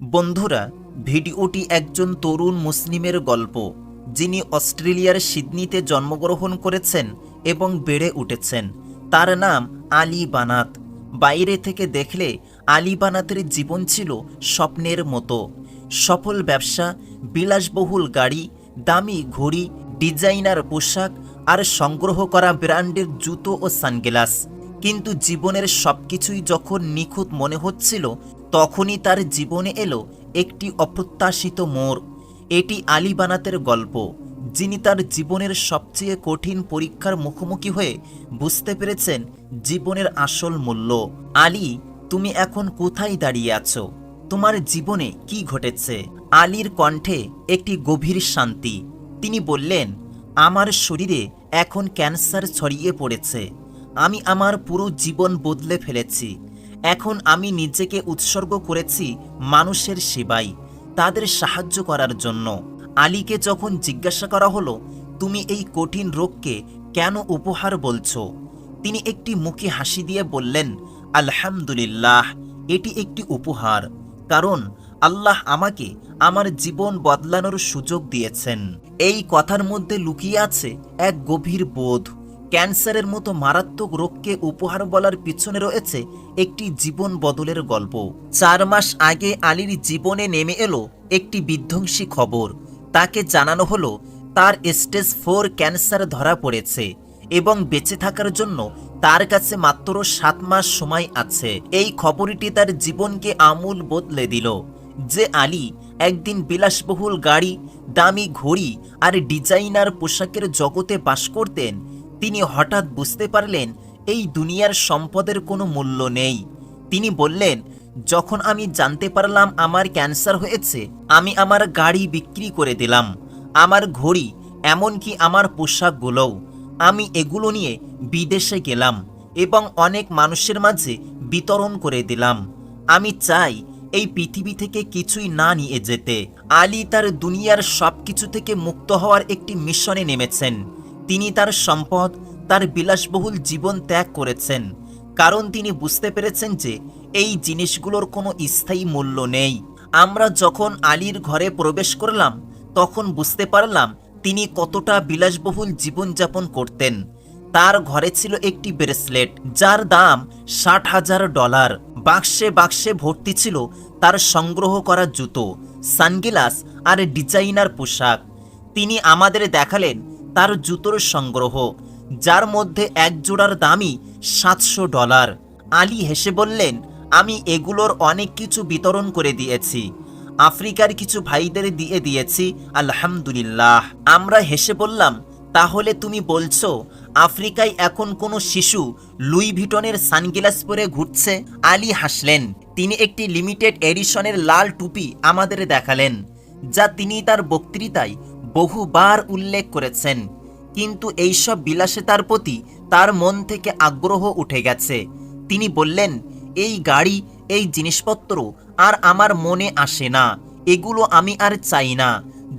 বন্ধুরা, ভিডিওটি একজন তরুণ মুসলিমের গল্প, যিনি অস্ট্রেলিয়ার সিডনিতে জন্মগ্রহণ করেছেন এবং বেড়ে উঠেছেন। তার নাম আলী বানাত। বাইরে থেকে দেখলে আলী বানাতের জীবন ছিল স্বপ্নের মতো। সফল ব্যবসা, বিলাসবহুল গাড়ি, দামি ঘড়ি, ডিজাইনার পোশাক আর সংগ্রহ করা ব্র্যান্ডের জুতো ও সানগ্লাস। কিন্তু জীবনের সবকিছুই যখন নিখুঁত মনে হচ্ছিল তখনই তার জীবনে এলো একটি অপ্রত্যাশিত মোড় এটি আলী বানাতের গল্প, যিনি তার জীবনের সবচেয়ে কঠিন পরীক্ষার মুখোমুখি হয়ে বুঝতে পেরেছেন জীবনের আসল মূল্য। আলী, তুমি এখন কোথায় দাঁড়িয়ে আছো? তোমার জীবনে কি ঘটেছে? আলীর কণ্ঠে একটি গভীর শান্তি। তিনি বললেন, আমার শরীরে এখন ক্যান্সার ছড়িয়ে পড়েছে। আমি আমার পুরো জীবন বদলে ফেলেছি। এখন আমি নিজেকে উৎসর্গ করেছি মানুষের সেবাই, তাদের সাহায্য করার জন্য। আলীকে যখন জিজ্ঞাসা করা হলো, তুমি এই কঠিন রোগকে কেন উপহার বলছো? তিনি একটি মুখে হাসি দিয়ে বললেন, আলহামদুলিল্লাহ, এটি একটি উপহার, কারণ আল্লাহ আমাকে আমার জীবন বদলানোর সুযোগ দিয়েছেন। এই কথার মধ্যে লুকিয়ে আছে এক গভীর বোধ। ক্যান্সারের মতো মারাত্মক রোগকে উপহার বলার পিছনে রয়েছে একটি জীবন বদলের গল্প। চার মাস আগে আলীর জীবনে নেমে এলো একটি বিধ্বংসী খবর। তাকে জানানো হলো, তার স্টেজ ফোর ক্যান্সার ধরা পড়েছে এবং বেঁচে থাকার জন্য তার কাছে মাত্র সাত মাস সময় আছে। এই খবরটি তার জীবনকে আমূল বদলে দিল, যে আলী একদিন বিলাসবহুল গাড়ি, দামি ঘড়ি আর ডিজাইনার পোশাকের জগতে বাস করতেন তিনি হঠাৎ বুঝতে পারলেন এই দুনিয়ার সম্পদের কোনো মূল্য নেই। তিনি বললেন, যখন আমি জানতে পারলাম আমার ক্যান্সার হয়েছে, আমি আমার গাড়ি বিক্রি করে দিলাম। আমার ঘড়ি, এমনকি আমার পোশাকগুলোও। আমি এগুলো নিয়ে বিদেশে গেলাম এবং অনেক মানুষের মাঝে বিতরণ করে দিলাম। আমি চাই এই পৃথিবী থেকে কিছুই না নিয়ে যেতে। আলী তার দুনিয়ার সব কিছু থেকে মুক্ত হওয়ার একটি মিশনে নেমেছেন। তিনি তার সম্পদ, তার বিলাসবহুল জীবন ত্যাগ করেছেন। কারণ তিনি বুঝতে পেরেছেন যে এই জিনিসগুলোর কোনো স্থায়ী মূল্য নেই। আমরা যখন আলীর ঘরে প্রবেশ করলাম, তখন বুঝতে পারলাম তিনি কতটা বিলাসবহুল জীবনযাপন করতেন। তার ঘরে ছিল একটি ব্রেসলেট, যার দাম ষাট হাজার ডলার। বাক্সে বাক্সে ভর্তি ছিল তার সংগ্রহ করা জুতো, সানগ্লাস আর ডিজাইনার পোশাক। তিনি আমাদের দেখালেন তার জুতোর সংগ্রহ, যার মধ্যে এক জোড়ার দামই সাতশো ডলার। আলী হেসে বললেন, আমি এগুলোর অনেক কিছু বিতরণ করে দিয়েছি। আফ্রিকার কিছু ভাইদের দিয়ে দিয়েছি, আলহামদুলিল্লাহ। আমরা হেসে বললাম, তাহলে তুমি বলছো, আফ্রিকায় এখন কোনো শিশু লুই ভিটনের সানগ্লাস পরে ঘুরছে? আলী হাসলেন, তিনি একটি লিমিটেড এডিশনের লাল টুপি আমাদের দেখালেন, যা তিনি তার বক্তৃতায় বহুবার উল্লেখ করেছেন, কিন্তু এইসব বিলাসিতার প্রতি তার মন থেকে আগ্রহ উঠে গেছে। তিনি বললেন, এই গাড়ি, এই জিনিসপত্র আর আমার মনে আসে না, এগুলো আমি আর চাই না।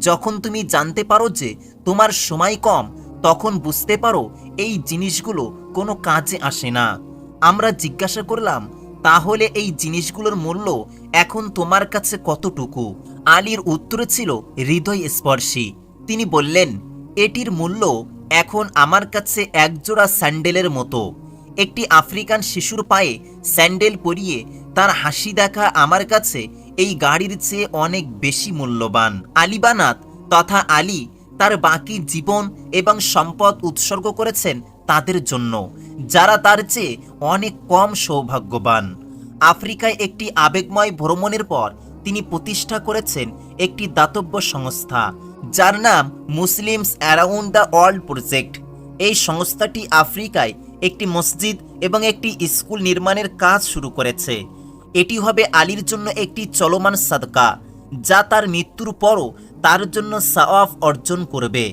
যখন তুমি জানতে পারো যে তোমার সময় কম, তখন বুঝতে পারো এই জিনিসগুলো কোনো কাজে আসে না। আমরা জিজ্ঞাসা করলাম, তাহলে এই জিনিসগুলোর মূল্য এখন তোমার কাছে কতটুকু? আলীর উত্তরে ছিল হৃদয় স্পর্শী তিনি বললেন, এটির মূল্য এখন আমার কাছে একজোড়া স্যান্ডেলের মতো। একটি আফ্রিকান শিশুর পায়ে স্যান্ডেল পরিয়ে তার হাসি দেখা আমার কাছে এই গাড়ির চেয়ে অনেক বেশি মূল্যবান। আলিবানাত তথা আলী তার বাকি জীবন এবং সম্পদ উৎসর্গ করেছেন তাদের জন্য, যারা তার চেয়ে অনেক কম সৌভাগ্যবান। আফ্রিকায় একটি আবেগময় ভ্রমণের পর তিনি প্রতিষ্ঠা করেছেন একটি দাতব্য সংস্থা। যার নাম Muslims around the world project. এই সংস্থাটি আফ্রিকায় একটি মসজিদ এবং একটি স্কুল নির্মাণের কাজ শুরু করেছে। এটি হবে আলীর জন্য একটি চলমান সাদকা, যা তার মৃত্যুর পরও তার জন্য সাওয়াফ অর্জন করবে।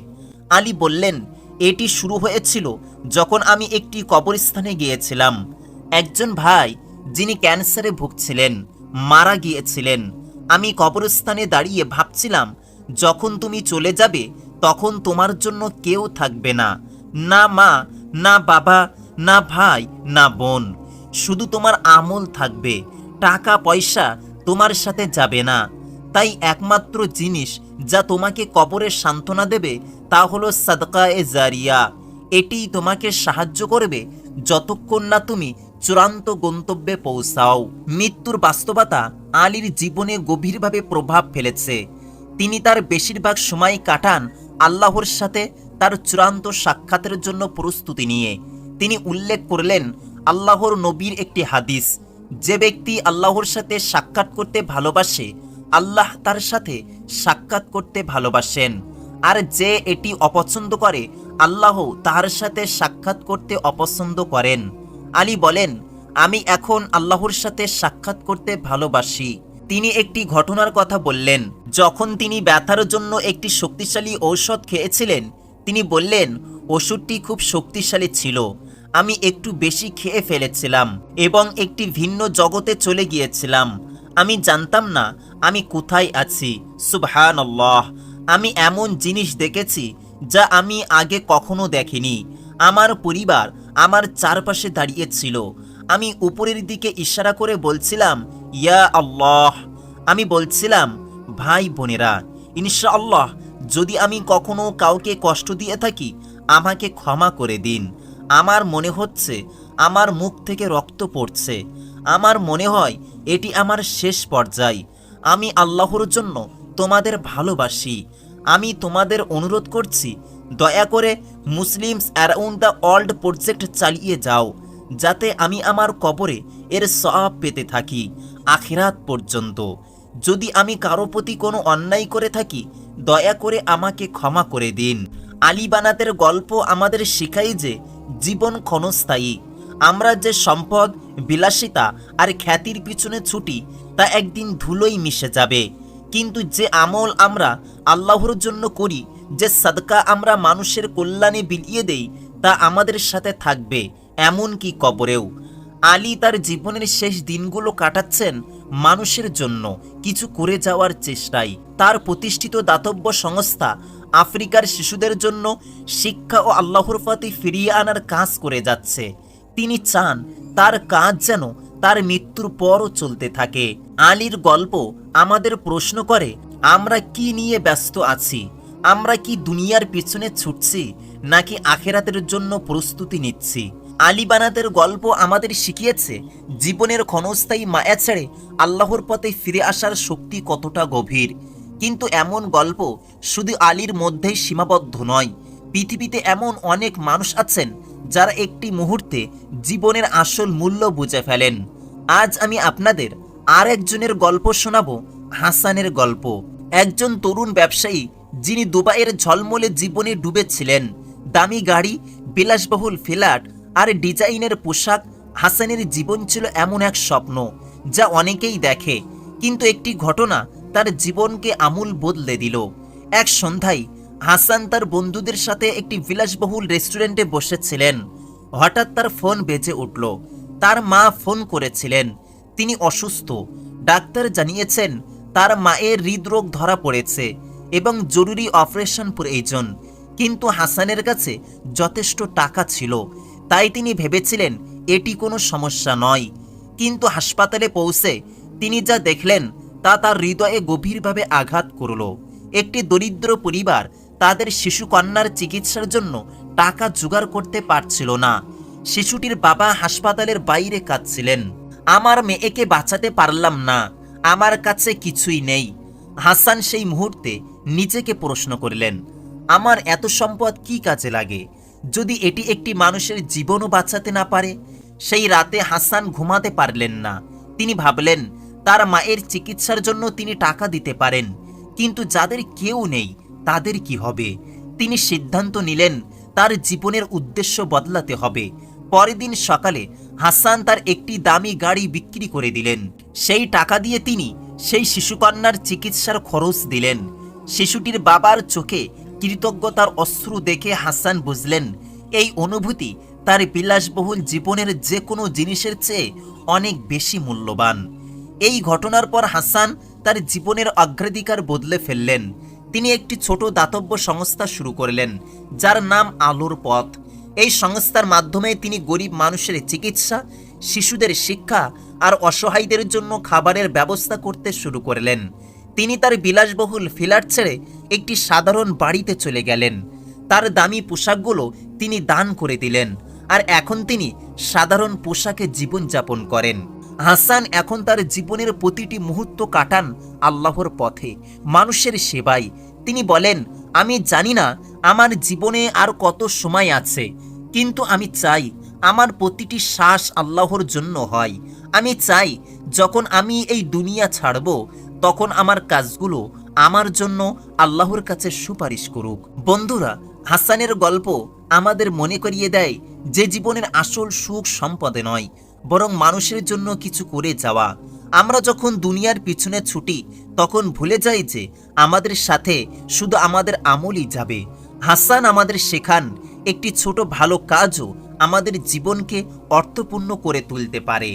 আলী বললেন, এটি শুরু হয়েছিল যখন আমি একটি কবরস্থানে গিয়েছিলাম। একজন ভাই, যিনি ক্যান্সারে ভুগছিলেন, মারা গিয়েছিলেন। আমি কবরস্থানে দাঁড়িয়ে ভাবছিলাম যখন তুমি চলে যাবে, তখন তোমার জন্য কেউ থাকবে না। না মা, না বাবা, না ভাই, না বোন। শুধু তোমার আমল থাকবে। টাকা, পয়সা তোমার সাথে যাবে না। তাই একমাত্র জিনিস যা তোমাকে কবরের সান্ত্বনা দেবে, তা হলো সাদকা এ জারিয়া। এটিই তোমাকে সাহায্য করবে যতক্ষণ না তুমি চূড়ান্ত গন্তব্যে পৌঁছাও। মৃত্যুর বাস্তবতা আলীর জীবনে গভীরভাবে প্রভাব ফেলেছে। তিনি তার বেশিরভাগ সময় কাটান আল্লাহর সাথে তার চূড়ান্ত সাক্ষাতের জন্য প্রস্তুতি নিয়ে। তিনি উল্লেখ করলেন, আল্লাহর নবীর একটি হাদিস, যে ব্যক্তি আল্লাহর সাথে সাক্ষাৎ করতে ভালোবাসে, আল্লাহ তার সাথে সাক্ষাৎ করতে ভালোবাসেন। আর যে এটি অপছন্দ করে, আল্লাহ তার সাথে সাক্ষাৎ করতে অপছন্দ করেন। আলী বলেন, আমি এখন আল্লাহর সাথে সাক্ষাৎ করতে ভালোবাসি। তিনি একটি ঘটনার কথা বললেন। যখন তিনি ব্যথার জন্য একটি শক্তিশালী ঔষধ খেয়েছিলেন, তিনি বললেন, ওষুধটি খুব শক্তিশালী ছিল। আমি একটু বেশি খেয়ে ফেলেছিলাম এবং একটি ভিন্ন জগতে চলে গিয়েছিলাম। আমি জানতাম না আমি কোথায় আছি। সুবহান আমি এমন জিনিস দেখেছি যা আমি আগে কখনো দেখিনি। আমার পরিবার আমার চারপাশে দাঁড়িয়েছিল আমি উপরের দিকে ইশারা করে বলছিলাম, ইয়া আল্লাহ। আমি বলছিলাম, ভাই বোনেরা, ইনশাআল্লাহ, যদি আমি কখনো কাউকে কষ্ট দিয়ে থাকি, আমাকে ক্ষমা করে দিন। আমার মনে হচ্ছে, আমার মুখ থেকে রক্ত পড়ছে। আমার মনে হয়, এটি আমার শেষ পর্যায়। আমি আল্লাহর জন্য তোমাদের ভালোবাসি। আমি তোমাদের অনুরোধ করছি, দয়া করে Muslims around the world project চালিয়ে যাও। যাতে আমি আমার কবরে এর সব পেতে থাকি, আখিরাত পর্যন্ত। যদি আমি কারও প্রতি কোনো অন্যায় করে থাকি, দয়া করে আমাকে ক্ষমা করে দিন। আলী বানাতের গল্প আমাদের শেখাই যে, জীবন ক্ষণস্থায়ী। আমরা যে সম্পদ, বিলাসিতা আর খ্যাতির পিছনে ছুটি, তা একদিন ধুলোই মিশে যাবে। কিন্তু যে আমল আমরা আল্লাহর জন্য করি, যে সাদকা আমরা মানুষের কল্যাণে বিলিয়ে দেই তা আমাদের সাথে থাকবে এমন কি কবরেও। আলী তার জীবনের শেষ দিনগুলো কাটাচ্ছেন মানুষের জন্য, কিছু করে যাওয়ার চেষ্টায় তার প্রতিষ্ঠিত দাতব্য সংস্থা আফ্রিকার শিশুদের জন্য শিক্ষা ও আল্লাহর প্রতি ফিরিয়ে আনার কাজ করে যাচ্ছে। তিনি চান তার কাজ যেন তার মৃত্যুর পরও চলতে থাকে। আলীর গল্প আমাদের প্রশ্ন করে, আমরা কি নিয়ে ব্যস্ত আছি? আমরা কি দুনিয়ার পিছনে ছুটছি, নাকি আখেরাতের জন্য প্রস্তুতি নিচ্ছি? আলিবানাতের গল্প আমাদের শিখিয়েছে, জীবনের ক্ষণস্থায়ী মায়া ছেড়ে আল্লাহর পথে ফিরে আসার শক্তি কতটা গভীর। কিন্তু এমন গল্প শুধু আলীর মধ্যেই সীমাবদ্ধ নয়, পৃথিবীতে এমন অনেক মানুষ আছেন, যারা একটি মুহূর্তে জীবনের আসল মূল্য বুঝে ফেলেন। আজ আমি আপনাদের আর একজনের গল্প শোনাবো, হাসানের গল্প। একজন তরুণ ব্যবসায়ী যিনি দুবাইয়ের ঝলমলে জীবনে ডুবেছিলেন। দামি গাড়ি, বিলাসবহুল ফ্ল্যাট আর ডিজাইনের পোশাক হাসানের জীবন ছিল এমন এক স্বপ্ন, যা অনেকেই দেখে। কিন্তু একটি ঘটনা তার জীবনকে আমূল বদলে দিল। এক সন্ধ্যায় হাসান তার বন্ধুদের সাথে একটি বিলাসবহুল রেস্টুরেন্টে বসেছিলেন। হঠাৎ তার ফোন বেজে উঠল। তার মা ফোন করেছিলেন। তিনি অসুস্থ। ডাক্তার জানিয়েছেন, তার মায়ের হৃদরোগ ধরা পড়েছে। এবং জরুরি অপারেশন প্রয়োজন কিন্তু হাসানের কাছে যথেষ্ট টাকা ছিল। তাই তিনি ভেবেছিলেন, এটি কোনো সমস্যা নয়। কিন্তু হাসপাতালে পৌঁছে তিনি যা দেখলেন, তা তার হৃদয়ে গভীরভাবে আঘাত করল। একটি দরিদ্র পরিবার তাদের শিশু কন্যার চিকিৎসার জন্য টাকা জোগাড় করতে পারছিল না। শিশুটির বাবা হাসপাতালের বাইরে কাঁদছিলেন। আমার মেয়েকে বাঁচাতে পারলাম না। আমার কাছে কিছুই নেই। হাসান সেই মুহূর্তে নিজেকে প্রশ্ন করলেন, আমার এত সম্পদ কি কাজে লাগে? যদি এটি একটি মানুষের জীবনও বাঁচাতে না পারে, সেই রাতে হাসান ঘুমাতে পারলেন না। তিনি ভাবলেন, তার মায়ের চিকিৎসার জন্য তিনি টাকা দিতে পারেন, কিন্তু যাদের কেউ নেই, তাদের কি হবে? তিনি সিদ্ধান্ত নিলেন, তার জীবনের উদ্দেশ্য বদলাতে হবে। পরের দিন সকালে হাসান তার একটি দামি গাড়ি বিক্রি করে দিলেন। সেই টাকা দিয়ে তিনি সেই শিশুকন্যার চিকিৎসার খরচ দিলেন। শিশুটির বাবার চোখে কৃতজ্ঞতার অশ্রু দেখে হাসান বুঝলেন, এই অনুভূতি তার বিলাসবহুল জীবনের যে কোনো জিনিসের চেয়ে অনেক বেশি মূল্যবান। এই ঘটনার পর হাসান তার জীবনের অগ্রাধিকার বদলে ফেললেন। তিনি একটি ছোট দাতব্য সংস্থা শুরু করলেন, যার নাম আলোর পথ। এই সংস্থার মাধ্যমে তিনি গরিব মানুষের চিকিৎসা, শিশুদের শিক্ষা আর অসহায়দের জন্য খাবারের ব্যবস্থা করতে শুরু করলেন। তিনি তার বিলাসবহুল ফিলার ছেড়ে একটি সাধারণ বাড়িতে চলে গেলেন। তার দামি পোশাকগুলো তিনি দান করে দিলেন আর এখন তিনি সাধারণ পোশাকে জীবনযাপন করেন। হাসান এখন তার জীবনের প্রতিটি মুহূর্ত কাটান আল্লাহর পথে, মানুষের সেবায়। তিনি বলেন, আমি জানি না আমার জীবনে আর কত সময় আছে, কিন্তু আমি চাই আমার প্রতিটি শ্বাস আল্লাহর জন্য হয়। আমি চাই যখন আমি এই দুনিয়া ছাড়ব তখন আমার কাজগুলো আমার জন্য আল্লাহর কাছে সুপারিশ করুক। বন্ধুরা, হাসানের গল্প আমাদের মনে করিয়ে দেয় যে জীবনের আসল সুখ সম্পদে নয়, বরং মানুষের জন্য কিছু করে যাওয়া। আমরা যখন দুনিয়ার পিছনে ছুটি, তখন ভুলে যাই যে আমাদের সাথে শুধু আমাদের আমলই যাবে। হাসান আমাদের শেখান, একটি ছোট ভালো কাজও আমাদের জীবনকে অর্থপূর্ণ করে তুলতে পারে।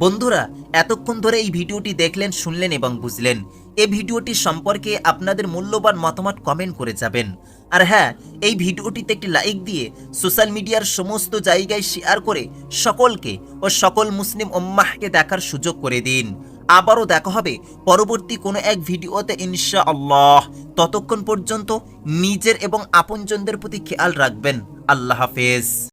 বন্ধুরা, এতক্ষণ ধরে এই ভিডিওটি দেখলেন, শুনলেন এবং বুঝলেন। এই ভিডিওটি সম্পর্কে আপনাদের মূল্যবান মতামত কমেন্ট করে যাবেন। আর হ্যাঁ এই ভিডিওটিতে একটি লাইক দিয়ে সোশ্যাল মিডিয়ার সমস্ত জায়গায় শেয়ার করে সকলকে ও সকল মুসলিম উম্মাহকে দেখার সুযোগ করে দিন। আবারও দেখা হবে পরবর্তী কোনো এক ভিডিওতে ইনশা আল্লাহ ততক্ষণ পর্যন্ত নিজের এবং আপনজনদের প্রতি খেয়াল রাখবেন। আল্লাহ হাফেজ।